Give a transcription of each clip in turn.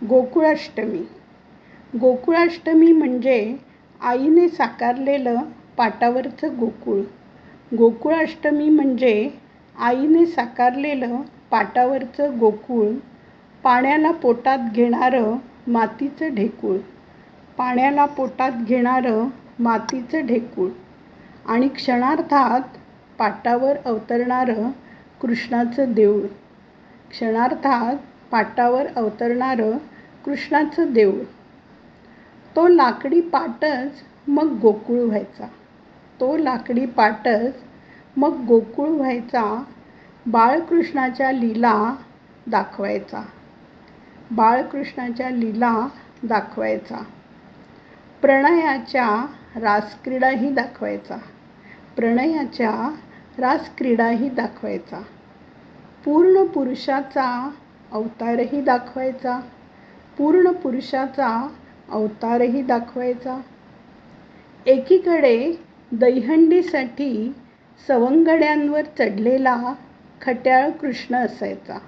गोकुळाष्टमी. गोकुळाष्टमी म्हणजे आईने साकारलेलं पाटावरचं गोकुळ. गोकुळाष्टमी म्हणजे आईने साकारलेलं पाटावरचं गोकुळ पाण्याला पोटात घेणारं मातीचं ढेकूळ पाण्याला पोटात घेणारं मातीचं ढेकूळ आणि क्षणार्धात पाटावर अवतरणारं कृष्णाचं देऊळ. क्षणार्धात पाटावर अवतरणारं कृष्णाचं देऊळ. तो लाकडी पाटच मग गोकुळ व्हायचा. तो लाकडी पाटच मग गोकुळ व्हायचा बाळकृष्णाच्या लीला दाखवायचा. बाळकृष्णाच्या लीला दाखवायचा. प्रणयाच्या रासक्रीडाही दाखवायचा. प्रणयाच्या रासक्रीडाही दाखवायचा. पूर्ण पुरुषाचा अवतारही दाखवायचा. पूर्ण पुरुषाचा अवतारही दाखवायचा. एकीकडे दहीहंडीसाठी सवंगड्यांवर चढलेला खट्याळ कृष्ण असायचा.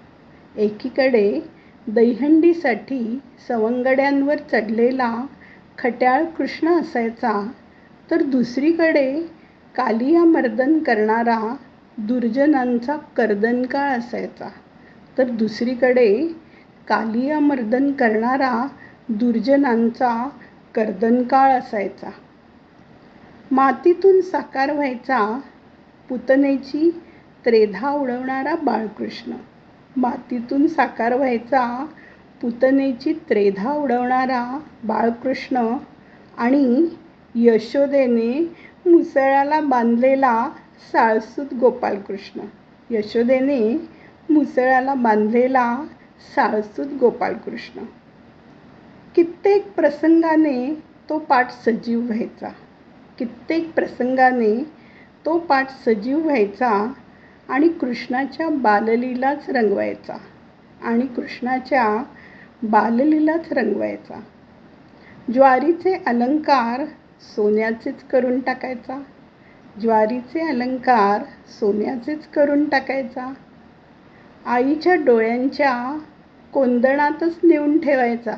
एकीकडे दहीहंडीसाठी सवंगड्यांवर चढलेला खट्याळ कृष्ण असायचा. तर दुसरीकडे कालिया मर्दन करणारा दुर्जनांचा कर्दनकाळ असायचा. तर दुसरीकडे कालियामर्दन करणारा दुर्जनांचा कर्दनकाळ असायचा. मातीतून साकार व्हायचा पुतनेची त्रेधा उडवणारा बाळकृष्ण. मातीतून साकार व्हायचा पुतनेची त्रेधा उडवणारा बाळकृष्ण आणि यशोदेने मुसळ्याला बांधलेला साळसूद गोपालकृष्ण. यशोदेने मुसळ्याला बांधलेला साळसूत गोपाळकृष्ण. कित्येक प्रसंगाने तो पाठ सजीव व्हायचा. कित्येक प्रसंगाने तो पाठ सजीव व्हायचा आणि कृष्णाच्या बाललीलाच रंगवायचा आणि कृष्णाच्या बाललीलाच रंगवायचा. ज्वारीचे अलंकार सोन्याचेच करून टाकायचा. ज्वारीचे अलंकार सोन्याचेच करून टाकायचा. आईच्या डोळ्यांच्या कोंदणातच नेऊन ठेवायचा.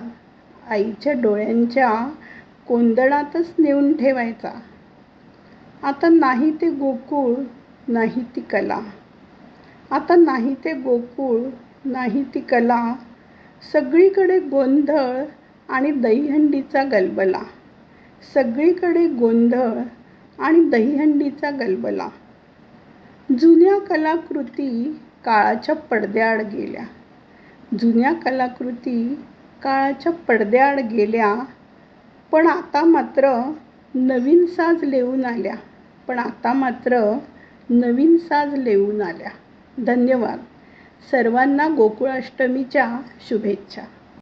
आईच्या डोळ्यांच्या कोंदणातच नेऊन ठेवायचा. आता नाही ते गोकुळ नाही ती कला. आता नाही ते गोकुळ नाही ती कला. सगळीकडे गोंधळ आणि दहीहंडीचा गलबला. सगळीकडे गोंधळ आणि दहीहंडीचा गलबला. जुन्या कलाकृती काळाच्या पडद्याआड गेल्या. जुन्या कलाकृती काळाच्या पडद्याआड गेल्या पण आता मात्र नवीन साज लेवून आल्या. पण आता मात्र नवीन साज लेवून आल्या. धन्यवाद. सर्वांना गोकुळाष्टमीच्या शुभेच्छा.